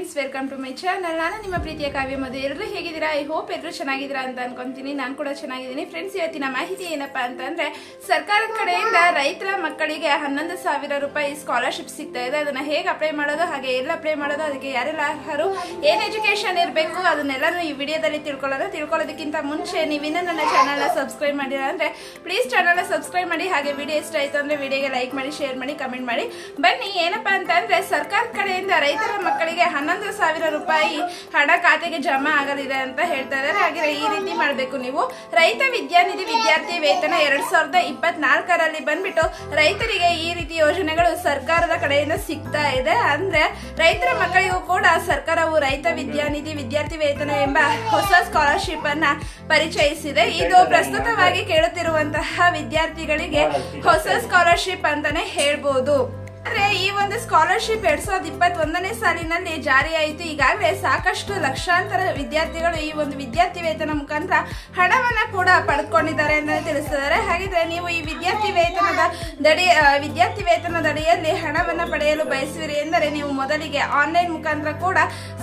Friends, welcome to my channel. ನಾನು ನಿಮ್ಮ ಪ್ರೀತಿಯ ಕಾವ್ಯ ಮಧು. ಎಲ್ಲರೂ ಹೇಗಿದ್ದೀರಾ? ಐ ಹೋಪ್ ಎಲ್ಲರೂ ಚೆನ್ನಾಗಿದ್ದೀರಾ ಅಂತ ಅನ್ಕೊಂತೀನಿ. ನಾನು ಕೂಡ ಚೆನ್ನಾಗಿದ್ದೀನಿ. ಫ್ರೆಂಡ್ಸ್, ಇವತ್ತಿನ ಮಾಹಿತಿ ಏನಪ್ಪಾ ಅಂತಂದ್ರೆ, ಸರ್ಕಾರದ ಕಡೆಯಿಂದ ರೈತರ ಮಕ್ಕಳಿಗೆ ಹನ್ನೊಂದು ಸಾವಿರ ರೂಪಾಯಿ ಸ್ಕಾಲರ್ಶಿಪ್ ಸಿಗ್ತಾ ಇದೆ. ಅದನ್ನ ಹೇಗೆ ಅಪ್ಲೈ ಮಾಡೋದು, ಹಾಗೆ ಎಲ್ಲ ಅಪ್ಲೈ ಮಾಡೋದು, ಅದಕ್ಕೆ ಯಾರೆಲ್ಲ ಅರ್ಹರು, ಏನ್ ಎಜುಕೇಶನ್ ಇರಬೇಕು, ಅದನ್ನೆಲ್ಲನೂ ಈ ವಿಡಿಯೋದಲ್ಲಿ ತಿಳ್ಕೊಳ್ಳೋದು. ತಿಳ್ಕೊಳ್ಳೋದಕ್ಕಿಂತ ಮುಂಚೆ ನೀವಿನ್ನೂ ನನ್ನ ಚಾನಲ್ನ ಸಬ್ಸ್ಕ್ರೈಬ್ ಮಾಡಿಲ್ಲ ಅಂದರೆ ಪ್ಲೀಸ್ ಚಾನಲ್ನ ಸಬ್ಸ್ಕ್ರೈಬ್ ಮಾಡಿ. ಹಾಗೆ ವಿಡಿಯೋ ಇಷ್ಟ ಆಯ್ತು ಅಂದರೆ ವಿಡಿಯೋಗೆ ಲೈಕ್ ಮಾಡಿ ಶೇರ್ ಮಾಡಿ ಕಮೆಂಟ್ ಮಾಡಿ. ಬನ್ನಿ, ಏನಪ್ಪಾ ಅಂತಂದರೆ, ಸರ್ಕಾರದ ಕಡೆಯಿಂದ ರೈತರ ಮಕ್ಕಳಿಗೆ ಹನ್ನೊಂದು ಸಾವಿರ ರೂಪಾಯಿ ಹಣ ಖಾತೆಗೆ ಜಮಾ ಆಗಲಿದೆ ಅಂತ ಹೇಳ್ತಾ ಇದ್ದಾರೆ. ಹಾಗೆ ಈ ರೀತಿ ಮಾಡಬೇಕು ನೀವು. ರೈತ ವಿದ್ಯಾನಿಧಿ ವಿದ್ಯಾರ್ಥಿ ವೇತನ ಎರಡ್ ಸಾವಿರದ ಇಪ್ಪತ್ನಾಲ್ಕರಲ್ಲಿ ಬಂದ್ಬಿಟ್ಟು ರೈತರಿಗೆ ಈ ರೀತಿ ಯೋಜನೆಗಳು ಸರ್ಕಾರದ ಕಡೆಯಿಂದ ಸಿಗ್ತಾ ಇದೆ. ಅಂದ್ರೆ ರೈತರ ಮಕ್ಕಳಿಗೂ ಕೂಡ ಸರ್ಕಾರವು ರೈತ ವಿದ್ಯಾನಿಧಿ ವಿದ್ಯಾರ್ಥಿ ವೇತನ ಎಂಬ ಹೊಸ ಸ್ಕಾಲರ್ಶಿಪ್ ಅನ್ನ ಪರಿಚಯಿಸಿದೆ. ಇದು ಪ್ರಸ್ತುತವಾಗಿ ಕೇಳುತ್ತಿರುವಂತಹ ವಿದ್ಯಾರ್ಥಿಗಳಿಗೆ ಹೊಸ ಸ್ಕಾಲರ್ಶಿಪ್ ಅಂತಾನೆ ಹೇಳ್ಬೋದು. ಈ ಒಂದು ಸ್ಕಾಲರ್ಶಿಪ್ ಎರಡ್ ಸಾವಿರದ ಇಪ್ಪತ್ತೊಂದನೇ ಸಾಲಿನಲ್ಲಿ ಜಾರಿಯಾಯಿತು. ಈಗಾಗಲೇ ಸಾಕಷ್ಟು ಲಕ್ಷಾಂತರ ವಿದ್ಯಾರ್ಥಿಗಳು ಈ ಒಂದು ವಿದ್ಯಾರ್ಥಿ ವೇತನ ಮುಖಾಂತರ ಹಣವನ್ನ ಕೂಡ ಪಡೆದುಕೊಂಡಿದ್ದಾರೆ ಅಂತ ತಿಳಿಸಿದ್ದಾರೆ. ಹಾಗಿದ್ರೆ ನೀವು ಈ ವಿದ್ಯಾರ್ಥಿ ವೇತನದ ದಡಿ ವಿದ್ಯಾರ್ಥಿ ವೇತನದ ಅಡಿಯಲ್ಲಿ ಹಣವನ್ನ ಪಡೆಯಲು ಬಯಸುವಿರಿ ಎಂದರೆ ನೀವು ಮೊದಲಿಗೆ ಆನ್ಲೈನ್ ಮುಖಾಂತರ ಕೂಡ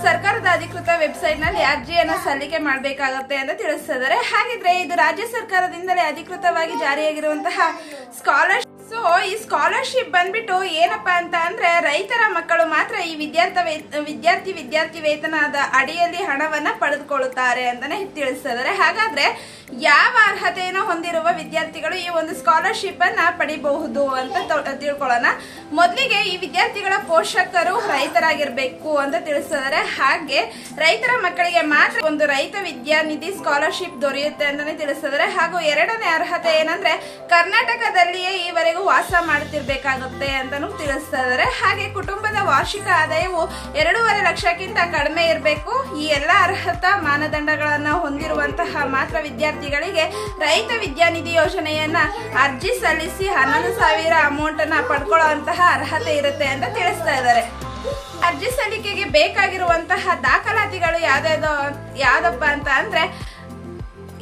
ಸರ್ಕಾರದ ಅಧಿಕೃತ ವೆಬ್ಸೈಟ್ನಲ್ಲಿ ಅರ್ಜಿಯನ್ನ ಸಲ್ಲಿಕೆ ಮಾಡಬೇಕಾಗುತ್ತೆ ಅಂತ ತಿಳಿಸಿದ್ದಾರೆ. ಹಾಗಿದ್ರೆ ಇದು ರಾಜ್ಯ ಸರ್ಕಾರದಿಂದಲೇ ಅಧಿಕೃತವಾಗಿ ಜಾರಿಯಾಗಿರುವಂತಹ ಸ್ಕಾಲರ್ಶಿಪ್ ಸೊ ಈ ಸ್ಕಾಲರ್ಶಿಪ್ ಬಂದ್ಬಿಟ್ಟು ಏನಪ್ಪಾ ಅಂತ ಅಂದ್ರೆ ರೈತರ ಮಕ್ಕಳು ಮಾತ್ರ ಈ ವಿದ್ಯಾರ್ಥಿ ವಿದ್ಯಾರ್ಥಿ ವಿದ್ಯಾರ್ಥಿ ವೇತನದ ಅಡಿಯಲ್ಲಿ ಹಣವನ್ನ ಪಡೆದುಕೊಳ್ಳುತ್ತಾರೆ ಅಂತಾನೆ ತಿಳಿಸಿದ್ದಾರೆ. ಹಾಗಾದ್ರೆ ಯಾವ ಅರ್ಹತೆಯನ್ನು ಹೊಂದಿರುವ ವಿದ್ಯಾರ್ಥಿಗಳು ಈ ಒಂದು ಸ್ಕಾಲರ್ಶಿಪ್ ಅನ್ನ ಪಡಿಬಹುದು ಅಂತ ತಿಳ್ಕೊಳ್ಳೋಣ. ಮೊದಲಿಗೆ ಈ ವಿದ್ಯಾರ್ಥಿಗಳ ಪೋಷಕರು ರೈತರಾಗಿರ್ಬೇಕು ಅಂತ ತಿಳಿಸಿದ್ದಾರೆ. ಹಾಗೆ ರೈತರ ಮಕ್ಕಳಿಗೆ ಮಾತ್ರ ಒಂದು ರೈತ ವಿದ್ಯಾನಿಧಿ ಸ್ಕಾಲರ್ಶಿಪ್ ದೊರೆಯುತ್ತೆ ಅಂತಾನೆ ತಿಳಿಸಿದ್ದಾರೆ. ಹಾಗೂ ಎರಡನೇ ಅರ್ಹತೆ ಏನಂದ್ರೆ ಕರ್ನಾಟಕದಲ್ಲಿಯೇ ಈವರೆಗೂ ವಾಸ ಮಾಡುತ್ತಿರ್ಬೇಕಾಗುತ್ತೆ ಅಂತಾನು ತಿಳಿಸ್ತಾ ಇದ್ದಾರೆ ಹಾಗೆ ಕುಟುಂಬದ ವಾರ್ಷಿಕ ಆದಾಯವು ಎರಡೂವರೆ ಲಕ್ಷಕ್ಕಿಂತ ಕಡಿಮೆ ಇರಬೇಕು. ಈ ಎಲ್ಲ ಅರ್ಹತಾ ಮಾನದಂಡಗಳನ್ನು ಹೊಂದಿರುವಂತಹ ಮಾತ್ರ ವಿದ್ಯಾರ್ಥಿಗಳಿಗೆ ರೈತ ವಿದ್ಯಾನಿಧಿ ಯೋಜನೆಯನ್ನ ಅರ್ಜಿ ಸಲ್ಲಿಸಿ ಹನ್ನೊಂದು ಸಾವಿರ ಅಮೌಂಟ್ ಅನ್ನ ಪಡ್ಕೊಳ್ಳುವಂತಹ ಅರ್ಹತೆ ಇರುತ್ತೆ ಅಂತ ತಿಳಿಸ್ತಾ ಇದ್ದಾರೆ ಅರ್ಜಿ ಸಲ್ಲಿಕೆಗೆ ಬೇಕಾಗಿರುವಂತಹ ದಾಖಲಾತಿಗಳು ಯಾವ್ದಾದ ಯಾವ್ದಪ್ಪ ಅಂತ ಅಂದ್ರೆ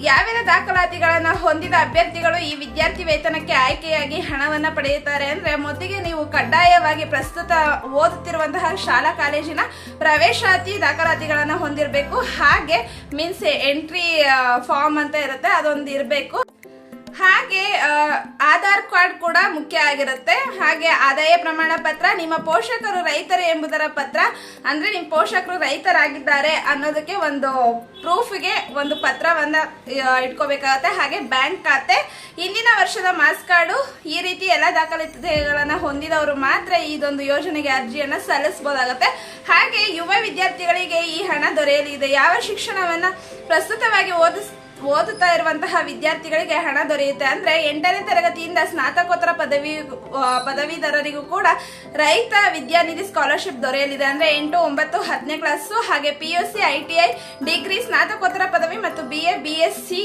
ಯಾವೆಲ್ಲ ದಾಖಲಾತಿಗಳನ್ನು ಹೊಂದಿದ ಅಭ್ಯರ್ಥಿಗಳು ಈ ವಿದ್ಯಾರ್ಥಿ ವೇತನಕ್ಕೆ ಆಯ್ಕೆಯಾಗಿ ಹಣವನ್ನು ಪಡೆಯುತ್ತಾರೆ ಅಂದ್ರೆ ಮೊದಲಿಗೆ ನೀವು ಕಡ್ಡಾಯವಾಗಿ ಪ್ರಸ್ತುತ ಓದುತ್ತಿರುವಂತಹ ಶಾಲಾ ಕಾಲೇಜಿನ ಪ್ರವೇಶಾತಿ ದಾಖಲಾತಿಗಳನ್ನು ಹೊಂದಿರಬೇಕು. ಹಾಗೆ ಮೀನ್ಸ್ ಎಂಟ್ರಿ ಫಾರ್ಮ್ ಅಂತ ಇರುತ್ತೆ ಅದೊಂದು ಇರಬೇಕು ಹಾಗೆ ಆಧಾರ್ ಕಾರ್ಡ್ ಕೂಡ ಮುಖ್ಯ ಆಗಿರುತ್ತೆ. ಹಾಗೆ ಆದಾಯ ಪ್ರಮಾಣ ಪತ್ರ, ನಿಮ್ಮ ಪೋಷಕರು ರೈತರು ಎಂಬುದರ ಪತ್ರ. ಅಂದ್ರೆ ನಿಮ್ಮ ಪೋಷಕರು ರೈತರಾಗಿದ್ದಾರೆ ಅನ್ನೋದಕ್ಕೆ ಒಂದು ಪ್ರೂಫ್ಗೆ ಒಂದು ಪತ್ರವನ್ನ ಇಟ್ಕೋಬೇಕಾಗುತ್ತೆ. ಹಾಗೆ ಬ್ಯಾಂಕ್ ಖಾತೆ. ಹಿಂದಿನ ವರ್ಷದ ಮಾಸ್ ಕಾರ್ಡು, ಈ ರೀತಿ ಎಲ್ಲ ದಾಖಲಾತಿಗಳನ್ನ ಹೊಂದಿದವರು ಮಾತ್ರ ಇದೊಂದು ಯೋಜನೆಗೆ ಅರ್ಜಿಯನ್ನ ಸಲ್ಲಿಸಬಹುದಾಗತ್ತೆ ಹಾಗೆ ಯುವ ವಿದ್ಯಾರ್ಥಿಗಳಿಗೆ ಈ ಹಣ ದೊರೆಯಲಿದೆ ಯಾವ ಶಿಕ್ಷಣವನ್ನ ಪ್ರಸ್ತುತವಾಗಿ ಓದಿಸ್ ಓದುತ್ತಾ ಇರುವಂತಹ ವಿದ್ಯಾರ್ಥಿಗಳಿಗೆ ಹಣ ದೊರೆಯುತ್ತೆ. ಅಂದ್ರೆ ಎಂಟನೇ ತರಗತಿಯಿಂದ ಸ್ನಾತಕೋತ್ತರ ಪದವಿ ಪದವೀಧರರಿಗೂ ಕೂಡ ರೈತ ವಿದ್ಯಾನಿಧಿ ಸ್ಕಾಲರ್ಶಿಪ್ ದೊರೆಯಲಿದೆ. ಅಂದ್ರೆ ಎಂಟು, ಒಂಬತ್ತು, ಹತ್ತನೇ ಕ್ಲಾಸು ಹಾಗೆ P U C I T I degree, ಸ್ನಾತಕೋತ್ತರ ಪದವಿ ಮತ್ತು B A B S C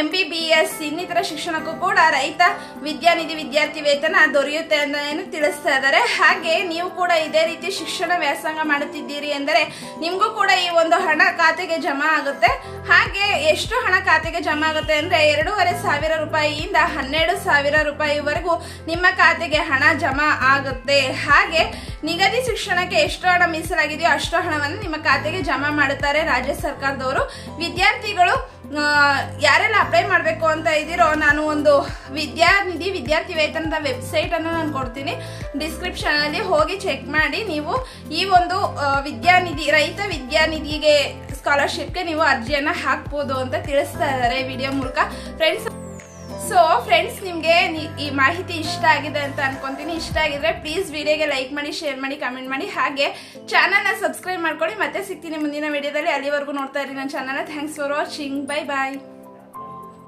M B B S ಇನ್ನಿತರ ಶಿಕ್ಷಣಕ್ಕೂ ಕೂಡ ರೈತ ವಿದ್ಯಾನಿಧಿ ವಿದ್ಯಾರ್ಥಿ ವೇತನ ದೊರೆಯುತ್ತೆ ಏನು ತಿಳಿಸ್ತಾ ಇದ್ದಾರೆ. ಹಾಗೆ ನೀವು ಕೂಡ ಇದೇ ರೀತಿ ಶಿಕ್ಷಣ ವ್ಯಾಸಂಗ ಮಾಡುತ್ತಿದ್ದೀರಿ ಎಂದರೆ ನಿಮಗೂ ಕೂಡ ಈ ಒಂದು ಹಣ ಖಾತೆಗೆ ಜಮಾ ಆಗುತ್ತೆ. ಹಾಗೆ ಎಷ್ಟು ಹಣ ಖಾತೆಗೆ ಜಮಾ ಆಗುತ್ತೆ ಅಂದರೆ ಎರಡೂವರೆ ಸಾವಿರ ರೂಪಾಯಿಯಿಂದ ಹನ್ನೆರಡು ಸಾವಿರ ರೂಪಾಯಿವರೆಗೂ ನಿಮ್ಮ ಖಾತೆಗೆ ಹಣ ಜಮಾ ಆಗುತ್ತೆ. ಹಾಗೆ ನಿಗದಿ ಶಿಕ್ಷಣಕ್ಕೆ ಎಷ್ಟು ಹಣ ಮೀಸಲಾಗಿದೆಯೋ ಅಷ್ಟು ಹಣವನ್ನು ನಿಮ್ಮ ಖಾತೆಗೆ ಜಮಾ ಮಾಡುತ್ತಾರೆ ರಾಜ್ಯ ಸರ್ಕಾರದವರು. ವಿದ್ಯಾರ್ಥಿಗಳು ಯಾರೆಲ್ಲ ಅಪ್ಲೈ ಮಾಡಬೇಕು ಅಂತ ಇದ್ದೀರೋ ನಾನು ಒಂದು ವಿದ್ಯಾನಿಧಿ ವಿದ್ಯಾರ್ಥಿ ವೇತನದ ವೆಬ್ಸೈಟ್ ಅನ್ನು ನಾನು ಕೊಡ್ತೀನಿ. ಡಿಸ್ಕ್ರಿಪ್ಷನಲ್ಲಿ ಹೋಗಿ ಚೆಕ್ ಮಾಡಿ ನೀವು ಈ ಒಂದು ವಿದ್ಯಾನಿಧಿ, ರೈತ ವಿದ್ಯಾನಿಧಿಗೆ ಸ್ಕಾಲರ್ಶಿಪ್ಗೆ ನೀವು ಅರ್ಜಿಯನ್ನು ಹಾಕ್ಬೋದು ಅಂತ ತಿಳಿಸ್ತಾ ಇದ್ದಾರೆ ವಿಡಿಯೋ ಮೂಲಕ. ಫ್ರೆಂಡ್ಸ್ ಸೊ ಫ್ರೆಂಡ್ಸ್ ನಿಮಗೆ ಈ ಮಾಹಿತಿ ಇಷ್ಟ ಆಗಿದೆ ಅಂತ ಅನ್ಕೊಂತೀನಿ. ಇಷ್ಟ ಆಗಿದ್ರೆ ಪ್ಲೀಸ್ ವಿಡಿಯೋಗೆ ಲೈಕ್ ಮಾಡಿ ಶೇರ್ ಮಾಡಿ ಕಮೆಂಟ್ ಮಾಡಿ. ಹಾಗೆ ಚಾನಲ್ನ ಸಬ್ಸ್ಕ್ರೈಬ್ ಮಾಡ್ಕೊಳ್ಳಿ. ಮತ್ತೆ ಸಿಗ್ತೀನಿ ಮುಂದಿನ ವಿಡಿಯೋದಲ್ಲಿ. ಅಲ್ಲಿವರೆಗೂ ನೋಡ್ತಾ ಇರಿ ನನ್ನ ಚಾನಲ್ನ thanks for watching bye bye